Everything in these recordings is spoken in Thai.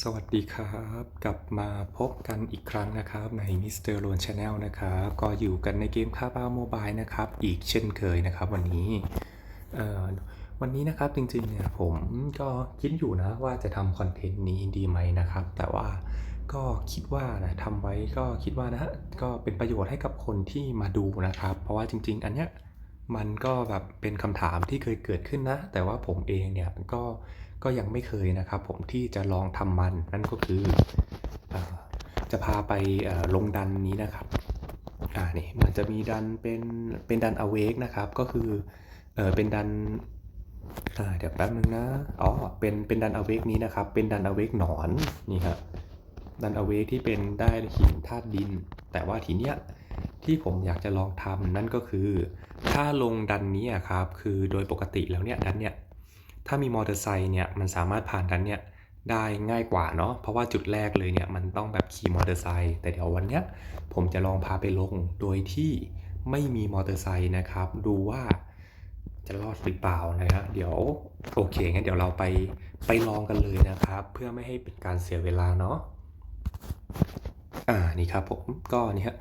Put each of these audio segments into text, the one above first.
สวัสดีครับกลับมาพบกันอีกครั้งนะครับใน Mr. l o n Channel นะครับก็อยู่กันในเกมคาบ้าโมบายนะครับอีกเช่นเคยนะครับวันนี้วันนี้นะครับจริงๆเนี่ยผมก็คิดอยู่นะว่าจะทำคอนเทนต์นี้ดีไหมนะครับ แต่ว่าก็คิดว่านะทำไว้ก็คิดว่านะฮะก็เป็นประโยชน์ให้กับคนที่มาดูนะครับ เพราะว่าจริง ๆ อันเนี้ยมันก็แบบเป็นคำถามที่เคยเกิดขึ้นนะ แต่ว่าผมเองเนี่ยก็ ก็ยังไม่เคยนะครับ ผมที่จะลองทำมันนั่นก็คืออจะพาไปลงดันนี้นะครับอ่านี่มันจะมีดันเป็นเป็นดันอเวกนะครับ ก็คือเออเป็นดันเดี๋ยวแป๊บนึงนะอ๋อเป็นเป็นดันอเวกนี้นะครับ เป็นดันอเวกหนอนนี่ครับดันอเวกที่เป็นได้หินธาตุดิน แต่ว่าทีเนี้ยที่ผมอยากจะลองทำนั่นก็คือ ถ้าลงดันนี้ครับ คือโดยปกติแล้วเนี่ยดันเนี่ย ถ้ามีมอเตอร์ไซค์เนี่ยมันสามารถผ่านดันเนี่ยได้ง่ายกว่าเนาะเพราะว่าจุดแรกเลยเนี่ยมันต้องแบบขี่มอเตอร์ไซค์แต่เดี๋ยววันเนี้ยผมจะลองพาไปลงโดยที่ไม่มีมอเตอร์ไซค์นะครับ ดูว่าจะรอดหรือเปล่านะฮะเดี๋ยวโอเคงั้นเดี๋ยวเราไปไปลองกันเลยนะครับ เพื่อไม่ให้เป็นการเสียเวลาเนาะอ่านี่ครับผมก็นี่ฮะ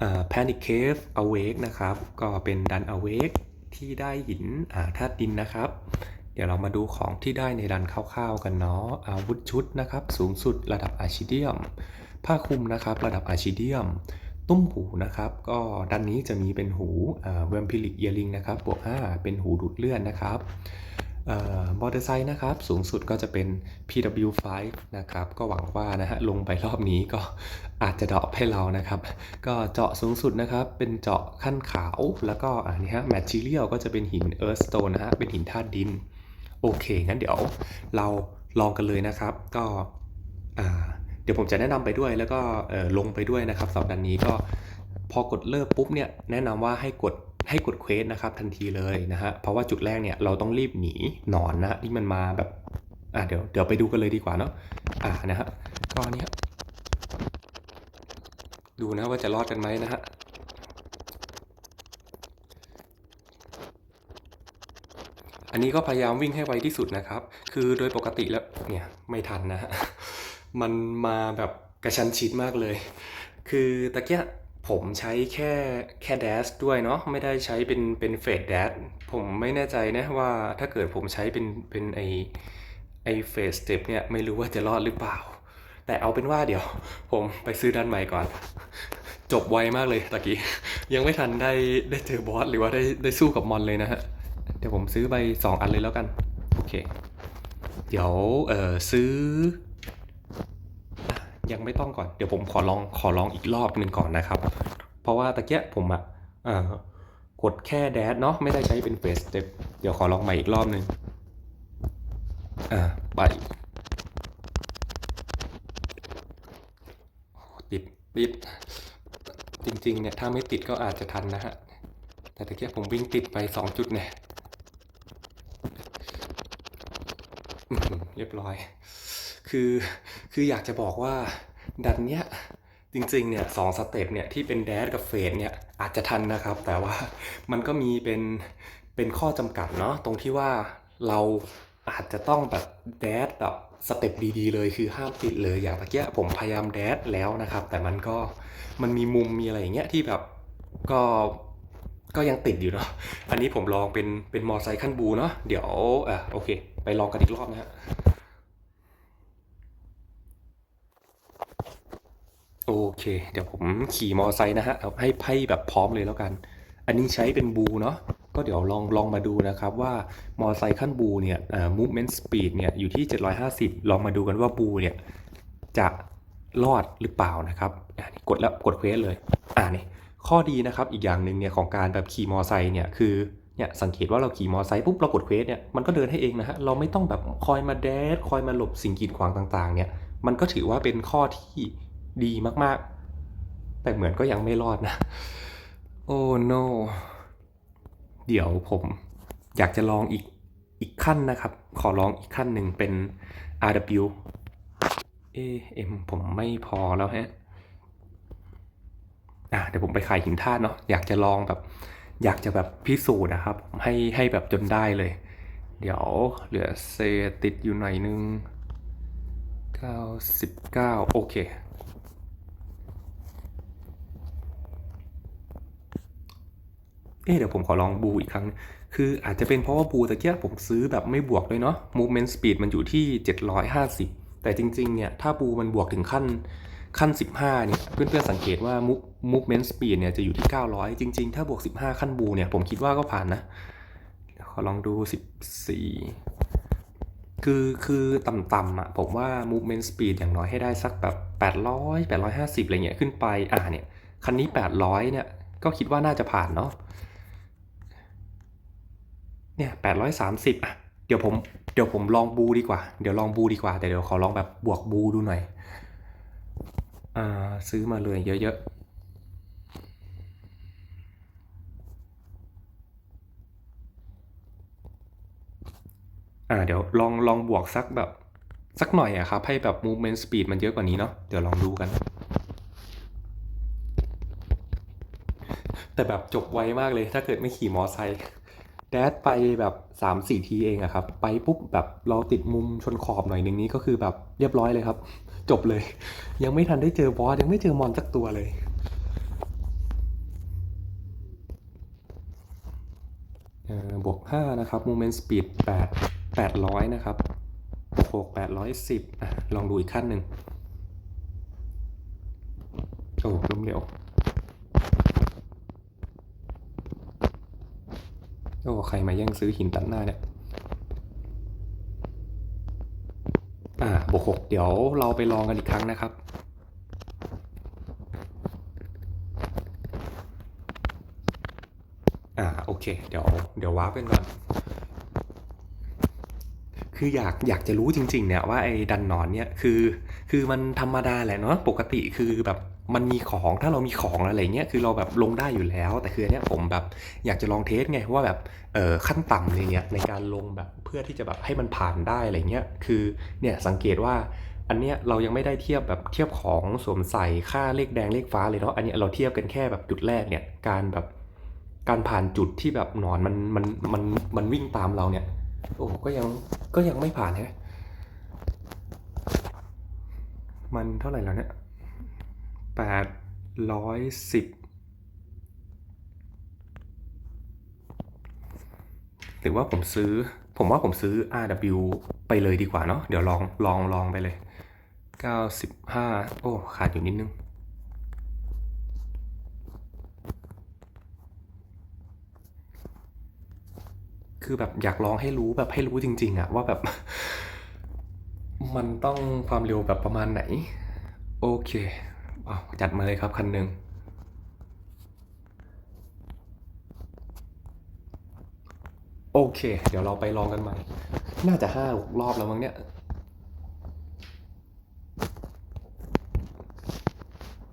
อ่อ Panic Cave Awake นะครับ ก็เป็นดัน Awake ที่ได้หินอ่าธาตุดินนะครับ ดี๋ยวเรามาดูของที่ได้ในดันคร่าวๆกันเนาะอาวุธชุดนะครับ สูงสุดระดับอาชิเดียม ผ้าคลุมนะครับ ระดับอาชิเดียม ตุ้มหูนะครับ ก็ด้านนี้จะมีเป็นหูเวมพิลิกเยลิงนะครับบวก5เป็นหูดูดเลือดนะครับเอ่อมอเตอร์ไซค์นะครับ สูงสุดก็จะเป็น PW5 นะครับ ก็หวังว่านะฮะลงไปรอบนี้ก็อาจจะเดาะให้เรานะครับ ก็เจาะสูงสุดนะครับ เป็นเจาะขั้นขาว แล้วก็อันนี้ฮะแมท e เ i ียลก็จะเป็นหินเอิร์ธสโตนนะฮะเป็นหินธาตุดิน โอเค งั้นเดี๋ยวเราลองกันเลยนะครับ ก็เดี๋ยวผมจะแนะนำไปด้วยแล้วก็ลงไปด้วยนะครับสำหรับดันนี้ก็พอกดเลิกปุ๊บเนี่ยแนะนำว่าให้กดให้กดเควสนะครับทันทีเลยนะฮะเพราะว่าจุดแรกเนี่ยเราต้องรีบหนีหนอนนะที่มันมาแบบอ่าเดี๋ยวเดี๋ยวไปดูกันเลยดีกว่าเนาะอ่านะฮะก็อนนี้ดูนะว่าจะรอดกันไหมนะฮะ นนี้ก็พยายามวิ่งให้ไวที่สุดนะครับ คือโดยปกติแล้วเนี่ยไม่ทันนะฮะมันมาแบบกระชั้นชิดมากเลย คือตะเกียผมใช้แค่แค่แดชด้วยเนาะไม่ได้ใช้เป็นเป็นเฟดแดชผมไม่แน่ใจนะว่าถ้าเกิดผมใช้เป็นเป็นไอไอเฟสสเต็ปเนี่ยไม่รู้ว่าจะรอดหรือเปล่า แต่เอาเป็นว่าเดี๋ยว ผมไปซื้อด้านใหม่ก่อน จบไวมากเลยตะกี้ ยังไม่ทันได้ได้เจอบอสหรือว่าได้ได้สู้กับมอนเลยนะฮะ เดี๋ยวผมซื้อไปสองอันเลยแล้วกัน โอเค เดี๋ยวเอ่อซื้อ ยังไม่ต้องก่อน เดี๋ยวผมขอลองขอลองอีกรอบหนึ่งก่อนนะครับ เพราะว่าตะเกียผมอะเอ่อกดแค่แดดเนาะไม่ได้ใช้เป็นเฟสเต็ปเดี๋ยวขอลองใหม่อีกรอบหนึ่งอ่าไปติดติดจริงๆเนี่ยถ้าไม่ติดก็อาจจะทันนะฮะแต่ตะเกียบผมวิ่งติดไปสองจุดเนี่ยอื้อหือ เรียบร้อย คือคืออยากจะบอกว่าดันเนี้ยจริงๆเนี่ยสองสเต็ปเนี่ยที่เป็นแดดกับเฟดเนี่ยอาจจะทันนะครับ แต่ว่ามันก็มีเป็นเป็นข้อจำกัดเนาะตรงที่ว่าเราอาจจะต้องแบบแดดแบบสเต็ปดีๆเลยคือห้ามติดเลยอย่างเมื่อกี้ผมพยายามแดดแล้วนะครับ แต่มันก็มันมีมุมมีอะไรอย่างเงี้ยที่แบบก็ก็ยังติดอยู่เนาะอันนี้ผมลองเป็นเป็นมอไซค์ขั้นบูเนาะเดี๋ยวอะโอเค ไปลองกันอีกรอบนะฮะ โอเค เดี๋ยวผมขี่มอไซค์นะฮะให้ไพ่แบบพร้อมเลยแล้วกัน อันนี้ใช้เป็นบูเนาะก็เดี๋ยวลองลองมาดูนะครับว่ามอไซค์ขั้นบูเนี่ยเอ่อ movement speed เนี่ยอยู่ที่ 750 ลองมาดูกันว่าบูเนี่ยจะรอดหรือเปล่านะครับอะนี่กดแล้วกดเควสเลย อ่านี่ข้อดีนะครับอีกอย่างหนึ่งเนี่ยของการแบบขี่มอไซค์เนี่ยคือเนี่ยสังเกตว่าเราขี่มอไซค์ปุ๊บเรากดเควสเนี่ยมันก็เดินให้เองนะฮะเราไม่ต้องแบบคอยมาแดดคอยมาหลบสิ่งกีดขวางต่างๆเนี่ยมันก็ถือว่าเป็นข้อที่ ดีมากๆ แต่เหมือนก็ยังไม่รอดนะ โอ้ no เดี๋ยวผมอยากจะลองอีกอีกขั้นนะครับ ขอลองอีกขั้นหนึ่งเป็น RW เอเอ็มผมไม่พอแล้วฮะ อะเดี๋ยวผมไปขายหินธาตุเนาะ อยากจะลองแบบ อยากจะแบบพิสูจน์นะครับ ให้ให้แบบจนได้เลย เดี๋ยวเหลือเศษติดอยู่หน่อยนึงกเก้าสิบเก้าโอเค เอ๊ะเดี๋ยวผมขอลองบูอีกครั้ง คืออาจจะเป็นเพราะว่าบูตะเกียผมซื้อแบบไม่บวกเลยเนาะ movement speed มันอยู่ที่ 750 แต่จริงๆ เนี่ย ถ้าบูมันบวกถึงขั้นขั้น 15 เนี่ย เพื่อนๆ สังเกตว่า move- movement speed เนี่ยจะอยู่ที่ 900 จริงๆ ถ้าบวก 15 ขั้นบูเนี่ย ผมคิดว่าก็ผ่านนะ ขอลองดู 14 คือคือต่ำๆอะ ผมว่า movement speed อย่างน้อยให้ได้สักแบบ 800 850 อะไรเงี้ยขึ้นไป อ่าเนี่ย คันนี้ 800 เนี่ย ก็คิดว่าน่าจะผ่านเนาะ เนี่ยแปดร้อยสามสิบอะเดี๋ยวผมเดี๋ยวผมลองบูดีกว่า เดี๋ยวลองบูดีกว่า แต่เดี๋ยวขอลองแบบบวกบูดูหน่อยอ่าซื้อมาเลยเยอะๆอ่าเดี๋ยวลองลองบวกสักแบบสักหน่อยอะครับ ให้แบบ movement speed มันเยอะกว่านี้เนาะเดี๋ยวลองดูกัน แต่แบบจบไวมากเลยถ้าเกิดไม่ขี่มอไซค์ แดดไปแบบสามสี่ทีเองอะครับ ไปปุ๊บแบบเราติดมุมชนขอบหน่อยหนึ่งนี้ก็คือแบบเรียบร้อยเลยครับ จบเลย ยังไม่ทันได้เจอบอสยังไม่เจอมอนสักตัวเลย บวกห้านะครับ movement speed แปดแปดร้อยนะครับบวกหกแปดร้อยสิบลองดูอีกขั้นหนึ่ง โอ้ล้มเหลว โอ้ใครมาแย่งซื้อหินตัดหน้าเนี่ย อ่าบวกหกเดี๋ยวเราไปลองกันอีกครั้งนะครับอ่าโอเคเดี๋ยวเดี๋ยววาร์ปกันก่อน คืออยากอยากจะรู้จริง ๆ เนี่ยว่าไอ้ดันนอนเนี่ยคือคือมันธรรมดาแหละเนาะปกติคือแบบ มันมีของถ้าเรามีของอะไรเงี้ยคือเราแบบลงได้อยู่แล้ว แต่คืออันเนี้ยผมแบบอยากจะลองเทสไงว่าแบบเออขั้นต่ำอะไรเงี้ยในการลงแบบเพื่อที่จะแบบให้มันผ่านได้อะไรเงี้ยคือเนี่ยสังเกตว่าอันเนี้ยเรายังไม่ได้เทียบแบบเทียบของสวมใส่ค่าเลขแดงเลขฟ้าเลยเนาะอันเนี้ยเราเทียบกันแค่แบบจุดแรกเนี่ยการแบบการผ่านจุดที่แบบหนอนมันมันมันมันวิ่งตามเราเนี่ย โอ้ก็ยังก็ยังไม่ผ่านฮะมันเท่าไหร่แล้วเนี่ย แปดร้อยสิบหรือว่าผมซื้อ ผมว่าผมซื้อ RW ไปเลยดีกว่าเนาะ เดี๋ยวลอง ลอง ลองไปเลย 95 โอ้ ขาดอยู่นิดนึง คือแบบอยากลองให้รู้แบบให้รู้จริง ๆอะว่าแบบ มันต้องความเร็วแบบประมาณไหน โอเค อ้าจัดมาเลยครับคันหนึ่งโอเค เดี๋ยวเราไปลองกันใหม่ น่าจะห้าหกรอบแล้วมั้งเนี่ย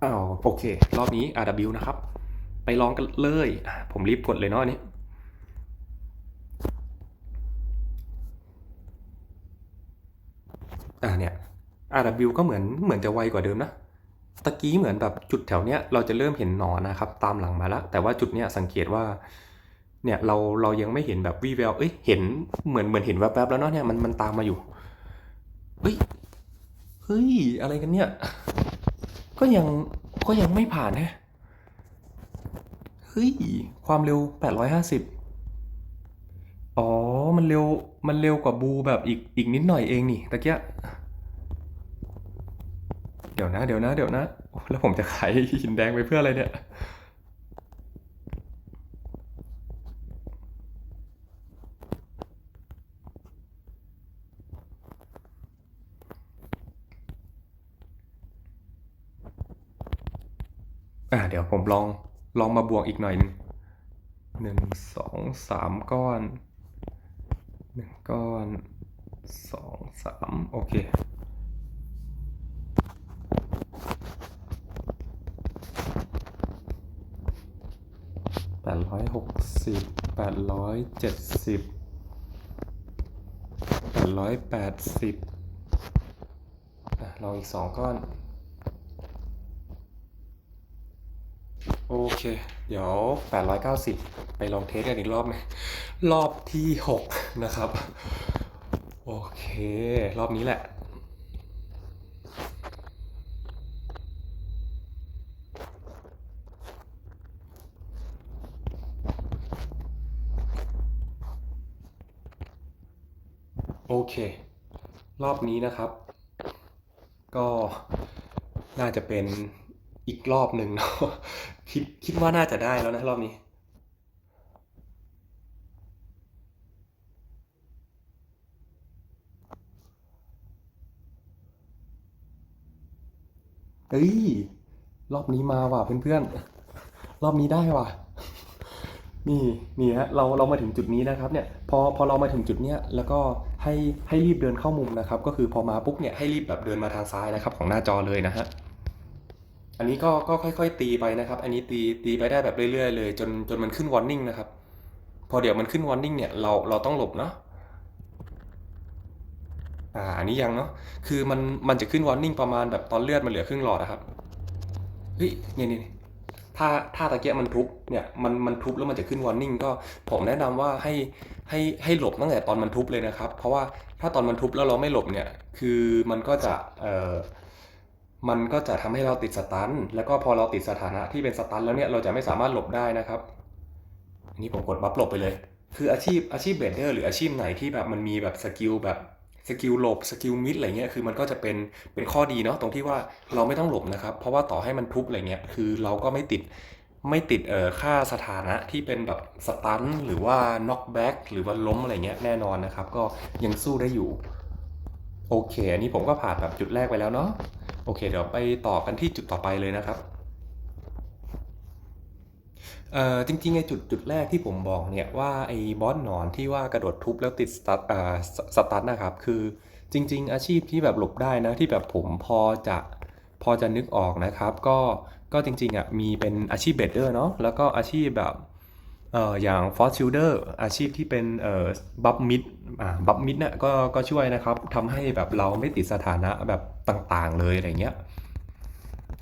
อ้าวโอเค รอบนี้ RW นะครับ ไปลองกันเลย ผมรีบกดเลยเนาะนนี้อ่าเนี่ย RW ก็เหมือนเหมือนจะไวกว่าเดิมนะ ตะกี้เหมือนแบบจุดแถวเนี้ยเราจะเริ่มเห็นหนอนนะครับ ตามหลังมาแล้ว แต่ว่าจุดเนี้ยสังเกตว่าเนี่ยเราเรายังไม่เห็นแบบวีแววเอ้ยเห็นเหมือนเหมือนเห็นแวบๆแล้วเนาะเนี่ยมันมันตามมาอยู่เฮ้ยเฮ้ยอะไรกันเนี่ย ก็ยังก็ยังไม่ผ่านฮะเฮ้ยความเร็ว 850 อ๋อ มันเร็วมันเร็วกว่าบูแบบอีกอีกนิดหน่อยเองนี่ตะเกีย เดี๋ยวนะ เดี๋ยวนะ เดี๋ยวนะ แล้วผมจะขายหินแดงไปเพื่ออะไรเนี่ย อ่าเดี๋ยวผมลองลองมาบวกอีกหน่อยหนึ่งหนึ่งสองสามก้อนหนึ่งก้อนสองสามโอเค แปดร้อยหกสิบแป ดร้อยเจ็ดสิบแปดร้อยแปดสิบลองอีกสองก้อน โอเค เดี๋ยว890ไปลองเทสกันอีกรอบหนึงรอบที่6นะครับ โอเค รอบนี้แหละ เค รอบนี้นะครับ ก็น่าจะเป็นอีกรอบหนึ่งเนาะคิดคิดว่าน่าจะได้แล้วนะรอบนี้เฮ้ย รอบนี้มาว่ะเพื่อนๆ รอบนี้ได้ว่ะ นี่นี่ฮะเราเรามาถึงจุดนี้นะครับเนี่ยพอพอเรามาถึงจุดเนี้ยแล้วก็ให้ให้รีบเดินเข้ามุมนะครับ ก็คือพอมาปุ๊บเนี่ยให้รีบแบบเดินมาทางซ้ายนะครับ ของหน้าจอเลยนะฮะอันนี้ก็ก็ค่อย ๆ ตีไปนะครับ อันนี้ตีตีไปได้แบบเรื่อยๆเลย จนจนมันขึ้น warning นะครับ พอเดี๋ยวมันขึ้น warning เนี่ยเราเราต้องหลบเนาะอ่าอันนี้ยังเนาะคือมันมันจะขึ้น warning ประมาณแบบตอนเลือดมันเหลือครึ่งหลอดนะครับเฮ้ยเนี่นี่ ถ้าถ้าตะเกียบมันทุบเนี่ยมันมันทุบแล้วมันจะขึ้น warning ก็ผมแนะนำว่าให้ให้ให้หลบตั้งแต่ตอนมันทุบเลยนะครับ เพราะว่าถ้าตอนมันทุบแล้วเราไม่หลบเนี่ยคือมันก็จะเอ่อมันก็จะทำให้เราติดสตันแล้วก็พอเราติดสถานะที่เป็นสตันแล้วเนี่ยเราจะไม่สามารถหลบได้นะครับอันนี้ผมกดบัฟหลบไปเลย คืออาชีพอาชีพเบรดเดอร์หรืออาชีพไหนที่แบบมันมีแบบสกิลแบบ สกิลหลบสกิลมิดอะไรเงี้ยคือมันก็จะเป็นเป็นข้อดีเนาะตรงที่ว่าเราไม่ต้องหลบนะครับ เพราะว่าต่อให้มันทุบอะไรเงี้ยคือเราก็ไม่ติดไม่ติดเอ่อค่าสถานะที่เป็นแบบสตันหรือว่าน็อกแบ็กหรือว่าล้มอะไรเงี้ยแน่นอนนะครับ ก็ยังสู้ได้อยู่ โอเค อันนี้ผมก็ผ่านแบบจุดแรกไปแล้วเนาะโอเค เดี๋ยวไปต่อกันที่จุดต่อไปเลยนะครับ เอ่อจริงๆไอ้จุดจุดแรกที่ผมบอกเนี่ยว่าไอ้บอสหนอนที่ว่ากระโดดทุบแล้วติดสตัดอ่าสสตันนะครับ คือจริง ๆ อาชีพที่แบบหลบได้นะที่แบบผมพอจะพอจะนึกออกนะครับ ก็ก็จริงๆอะมีเป็นอาชีพเบดเดอร์เนาะแล้วก็อาชีพแบบเอ่ออย่างฟอสชิลเดอร์อาชีพที่เป็นเอ่อบัฟมิดอ่าบัฟมิดเนี่ยก็ก็ช่วยนะครับทำให้แบบเราไม่ติดสถานะแบบต่างๆ เลยอะไรเงี้ย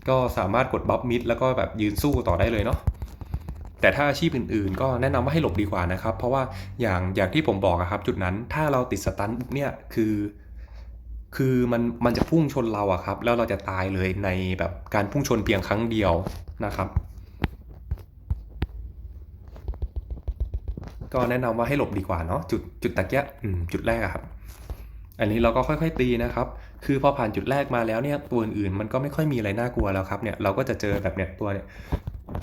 ก็สามารถกดบัฟมิดแล้วก็แบบยืนสู้ต่อได้เลยเนาะ แต่ถ้าอาชีพอื่นๆ ก็แนะนำว่าให้หลบดีกว่านะครับ เพราะว่าอย่างอย่างที่ผมบอกครับ จุดนั้นถ้าเราติดสตันปุ๊บเนี่ยคือ คือมันมันจะพุ่งชนเราอะครับ แล้วเราจะตายเลยในแบบการพุ่งชนเพียงครั้งเดียวนะครับ ก็แนะนำว่าให้หลบดีกว่าเนาะจุดจุดตะเกียอืมจุดแรกอะครับอันนี้เราก็ค่อยๆตีนะครับ คือพอผ่านจุดแรกมาแล้วเนี่ยตัวอื่นๆมันก็ไม่ค่อยมีอะไรน่ากลัวแล้วครับเนี่ยเราก็จะเจอแบบเนี่ยตัวเนี่ย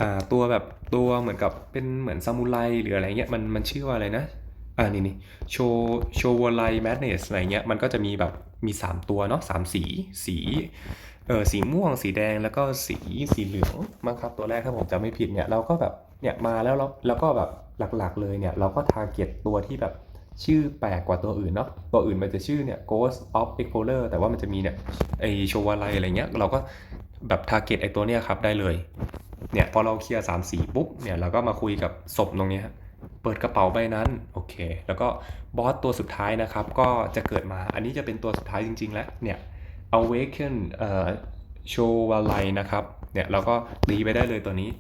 อ่าตัวแบบตัวเหมือนกับเป็นเหมือนซามูไรหรืออะไรเงี้ยมันมันชื่อว่าอะไรนะอ่านี่นี่โชโชวไลแมดเนสอะไรเงี้ยมันก็จะมีแบบมี 3 ตัวเนาะสามสีสีเออสีม่วง สีแดงแล้วก็สีสีเหลืองมั้งครับตัวแรกถ้าผมจำไม่ผิดเนี่ยเราก็แบบเนี่ยมาแล้วเราแล้วก็แบบหลักๆเลยเนี่ยเราก็ทาร์เก็ตตัวที่แบบชื่อแปลกกว่าตัวอื่นเนาะตัวอื่นมันจะชื่อเนี่ย Ghost of Explorer แต่ว่ามันจะมีเนี่ยไอโชวาไลอะไรเงี้ยเราก็ แบบทาร์เก็ตไอตัวเนี้ยครับได้เลย เนี่ยพอเราเคลียร์สามสีปุ๊บเนี่ยเราก็มาคุยกับศพตรงนี้ฮะเปิดกระเป๋าใบนั้นโอเค แล้วก็บอสตัวสุดท้ายนะครับ ก็จะเกิดมาอันนี้จะเป็นตัวสุดท้ายจริง ๆ แล้วเนี่ย awaken เอ่อ s h o w a l i นะครับเนี่ยเราก็ตีไปได้เลยตัวนี้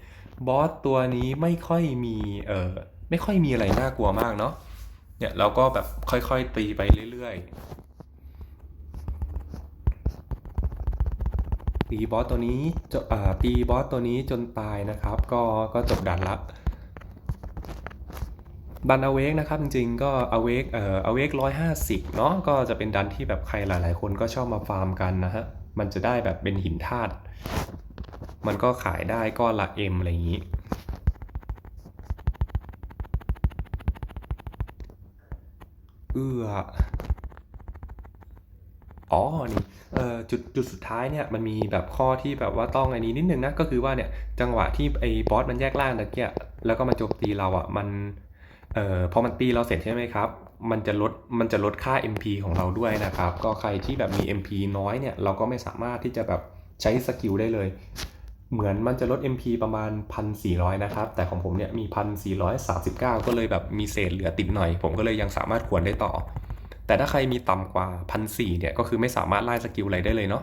บอสตัวนี้ไม่ค่อยมีเอ่อไม่ค่อยมีอะไรน่ากลัวมากเนาะเนี่ยเราก็แบบค่อยๆตีไปเรื่อย ตีบอสตัวนี้จอ่าตีบอสตัวนี้จนตายนะครับ ก็ก็จบดันละดันอเวกนะครับจริงๆก็อเวกเอ่ออเวกร้อยห้าสิบเนาะก็จะเป็นดันที่แบบใครหลายๆ คนก็ชอบมาฟาร์มกันนะฮะ มันจะได้แบบเป็นหินธาตุมันก็ขายได้ก้อนละเอ็มอะไรอย่างนี้ เอื้อ อ๋อนี่จุดจุดสุดท้ายเนี่ยมันมีแบบข้อที่แบบว่าต้องไอ้นี้นิดนึงนะก็คือว่าเนี่ยจังหวะที่ไอ้บอสมันแยกล่างตะเกียแล้วก็มาโจมตีเราอะมันเอ่อพอมันตีเราเสร็จใช่ไหมครับ มันจะลดมันจะลดค่า MP ของเราด้วยนะครับ ก็ใครที่แบบมี，MP น้อยเนี่ยเราก็ไม่สามารถที่จะแบบใช้สกิลได้เลย เหมือนมันจะลด MP ประมาณ 1,400 นะครับ แต่ของผมเนี่ยมี 1,439 ก็เลยแบบมีเศษเหลือติดหน่อย ผมก็เลยยังสามารถควรได้ต่อ แต่ถ้าใครมีต่ำกว่า1,400เนี่ยก็คือไม่สามารถไล่สกิลอะไรได้เลยเนาะ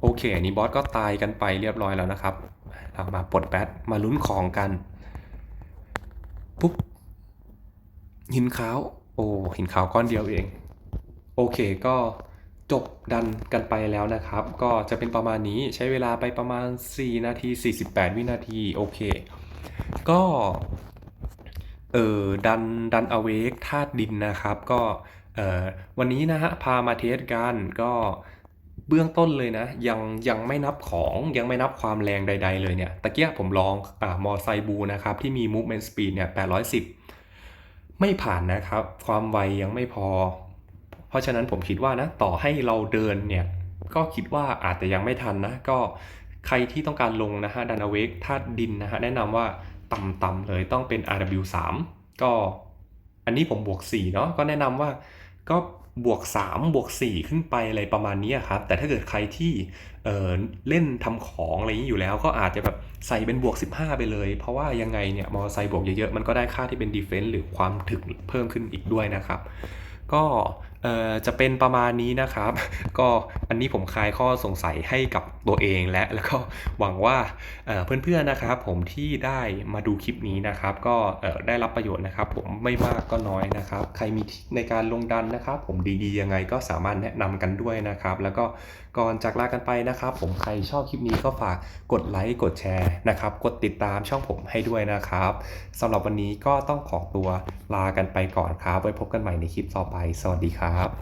โอเคอันนี้บอสก็ตายกันไปเรียบร้อยแล้วนะครับ เรามาปลดแบตมาลุ้นของกันปุ๊บหินขาว โอ้หินขาวก้อนเดียวเอง โอเคก็จบดันกันไปแล้วนะครับ ก็จะเป็นประมาณนี้ใช้เวลาไปประมาณ 4 นาที 48 วินาที โอเค ก็เออดันดันอเวกธาตุดินนะครับ ก็ วันนี้นะฮะพามาเทสกันก็เบื้องต้นเลยนะ ยังยังไม่นับของยังไม่นับความแรงใด ๆ เลยเนี่ยตะเกียผมลองอมอไซค์บูนะครับ ที่มี movement speed เนี่ย810 ไม่ผ่านนะครับ ความไวยังไม่พอ เพราะฉะนั้นผมคิดว่านะ ต่อให้เราเดินเนี่ย ก็คิดว่าอาจจะยังไม่ทันนะ ก็ใครที่ต้องการลงนะฮะดันเวกธาตุดินนะฮะ แนะนำว่าต่ำๆเลยต้องเป็น RW3 ก็อันนี้ผมบวก 4 เนาะก็แนะนำว่า ก็บวก 3 บวก 4 ขึ้นไปอะไรประมาณนี้ครับ แต่ถ้าเกิดใครที่เเล่นทำของอะไรอย่างนี้อยู่แล้ว ก็อาจจะแบบใส่เป็นบวก 15 ไปเลย เพราะว่ายังไงเนี่ยมอเตอร์ไซค์บวกเยอะๆ มันก็ได้ค่าที่เป็นดีเฟนซ์หรือความถึกเพิ่มขึ้นอีกด้วยนะครับ ก็ เอ่อจะเป็นประมาณนี้นะครับ ก็อันนี้ผมคลายข้อสงสัยให้กับตัวเองและแล้วก็หวังว่าเพื่อนๆนะครับผมที่ได้มาดูคลิปนี้นะครับ ก็ได้รับประโยชน์นะครับ ผมไม่มากก็น้อยนะครับ ใครมีทิคในการลงดันนะครับ ผมดีๆยังไงก็สามารถแนะนำกันด้วยนะครับ แล้วก็ก่อนจากลากันไปนะครับ ผมใครชอบคลิปนี้ก็ฝากกดไลค์กดแชร์นะครับ กดติดตามช่องผมให้ด้วยนะครับสำหรับวันนี้ก็ต้องขอตัวลากันไปก่อนครับไว้พบกันใหม่ในคลิปต่อไป สวัสดีครับครับ